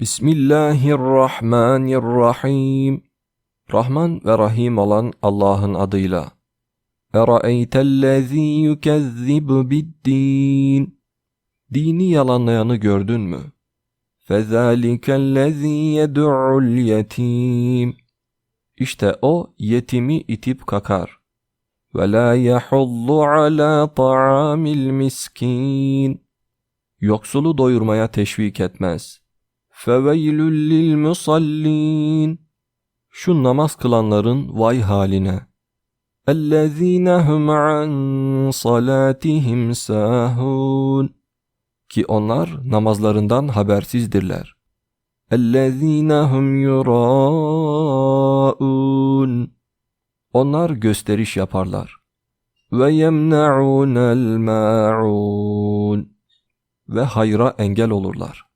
Bismillahirrahmanirrahim. Rahman ve Rahim olan Allah'ın adıyla. Eraeytellezî yükezzibu biddin. Dini yalanlayanı gördün mü? Fezâlikellezî yed'ul yetim. İşte o yetimi itip kakar. Ve la yahullu ala ta'amil miskin. Yoksulu doyurmaya teşvik etmez. Lil musallin. Şu namaz kılanların vay haline. Ellezîne hum an salatihim sahun. Ki onlar namazlarından habersizdirler. Ellezîne hum yurâun. Onlar gösteriş yaparlar. Yemna'ûnel ma'ûn. Ve hayra engel olurlar.